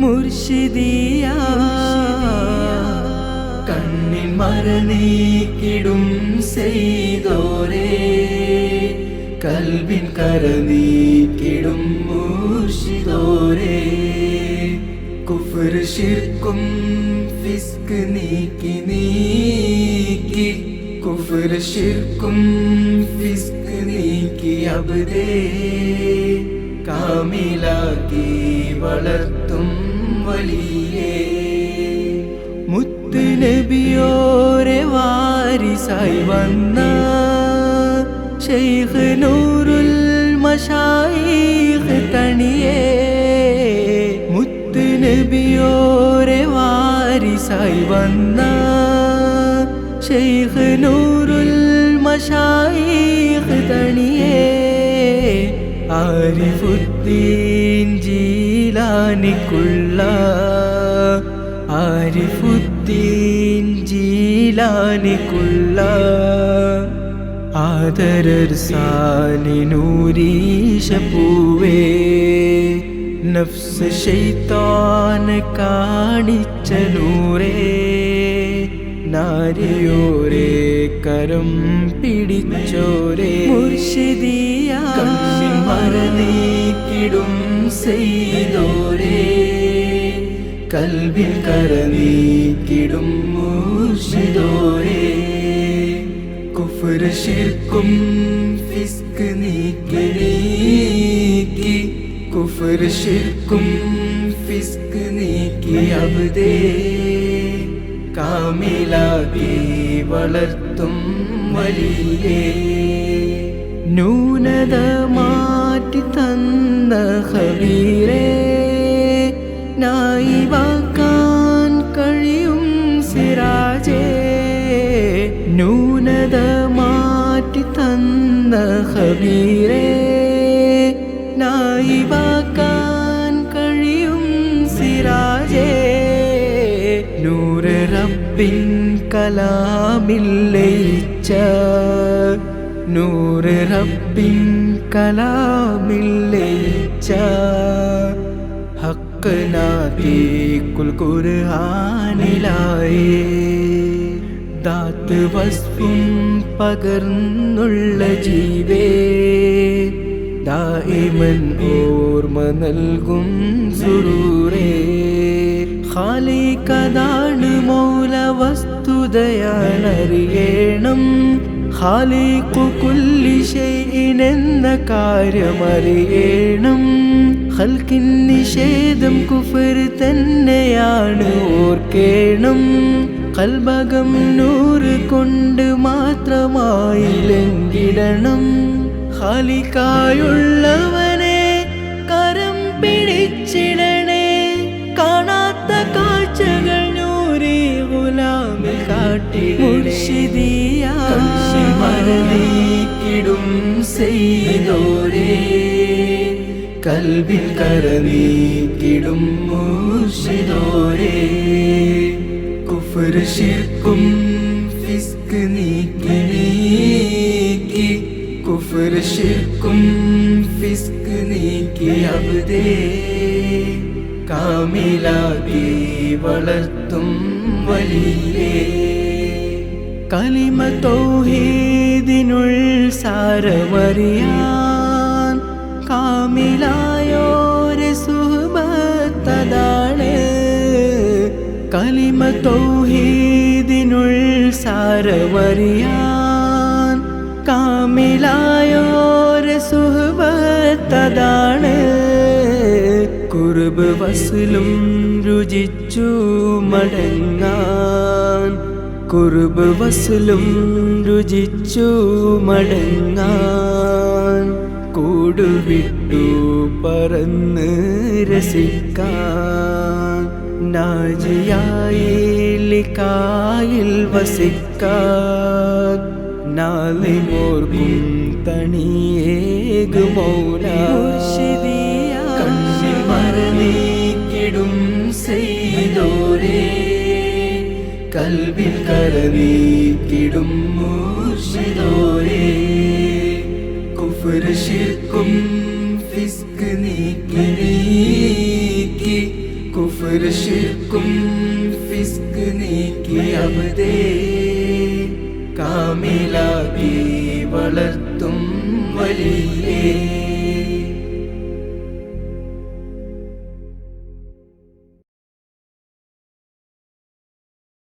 മുർഷിദിയ. കണ്ണിൻ മരണീക്കിടും ചെയ്തോരേ കൽവിൻ കരനീക്കിടും മൂർഷിതോരേ കുഫർ ശിർക്കും ഫിസ്ക് നീക്കി നീക്കി. കുഫർ ശിർക്കും ഫിസ്ക് നീക്കി അബ്ദേ. കാമിലാക്കി വളർത്തും വലിയേ മുത്ത് നബിയോരെ വാരിസായി വന്ന ഷെയ്ഖ് നൂറുൽ മഷായിഖ് തണിയേ. മുത്ത് നബിയോരെ വാരിസായി വന്ന ഷെയ്ഖ് നൂറുൽ മഷായിഖ് തണിയേ. ആരിഫുദ്ദീൻ ജീലാനിക്കുള്ള ആരിഫുദ്ദീൻ ജീലാനിക്കുള്ള ആദരർ സാലിനൂരീശ പൂവേ നഫ്സ് ശൈത്താൻ കാണിച്ച നൂറേ നാരിയോരേ കരം പിടിച്ചോരേ മുർഷിദിയ കണ്ണിൻ മറനീക്കിടും ചെയ്തോരേ കൽവിൽ കരനീക്കിടും മൂർഷിതോരേ കുഫർ ശിർക്കും ഫിസ്ക് നീക്കി നീക്കി. കുഫർ ശിർക്കും ഫിസ്ക് നീക്കി അബദേ. കാമിലാക്കി വളർത്തും വലിയേ. ന്യൂനത മാറ്റി തന്ന ഹബീരേ നായിവാക്കാൻ കഴിയും സിരാജേ. ന്യൂനത മാറ്റി തന്ന ഹബീരേ നായിവാക്കാൻ കഴിയും സിരാജേ. നൂറ് റബ്ബിൻ കലാമിൽ ലയിച്ച നൂറ് റബ്ബിൻ കലാമിൽ ലയിച്ച ഹക്ക് നാതീക്കുൽ ഖുർആനിലായേ. ദാത്ത് വസ്തും പകർന്നുള്ള ജീവേ. ദായിമൻ ഓർമ്മ നൽകും സുറൂരേ ഖാലിക്കതാണ് മൗല വസ്തുതയാണറിയണം ഖാലിഖു കുല്ലി ഷൈഇനെന്ന കാര്യമറിയണം. ഖൽക്കിൻ നിഷേധം കുഫർ തന്നെയാണ് ഓർക്കേണം. ഖൽബഗം നൂറ് കൊണ്ട് മാത്രമായി ലംഘിടണം ഖാലിക്കായുള്ളവനെ മറനീക്കിടും ചെയ്തോരേ. കൽവിൽ കരനീക്കിടും മൂഷിതോരേ കുഫർ ഫിസ്ക് നീക്കി നീക്കി. കുഫർ ഫിസ്ക് നീക്കി അബദേ. കാമിലാകെ വളർത്തും വലിയേ. കലിമ തൗഹീദിനുൾ സാരമറിയാൻ കാമിലായോരെ സുഹബത്തതാണ് കലിമ തൗഹീദിനുൾ സാരമറിയാൻ കാമിലായോരെ സുഹബത്തതാണ് കുറുബ് വസിലും രുചിച്ചു മടങ്ങാൻ കുറുബ് വസലും രുചിച്ചു മടങ്ങാൻ കൂടുവിട്ടു പറന്ന് രസിക്കാൻ. നാജിയായിലിക്കായിൽ വസിക്കാൻ. നാളിമോർക്കും തണിയേകു മൗല. കണ്ണിൽ മറനീക്കിടും ചെയ്തോരേ കൽവിൽ കരനീക്കിടും മൂർഷിദോരേ. കുഫർ ശിർക്കും ഫിസ്ക് നീക്കി നീക്കി. ശിർക്കും ഫിസ്ക് നീക്കി അവതേ കാമിലാക്കി വളർത്തും വലിയേ.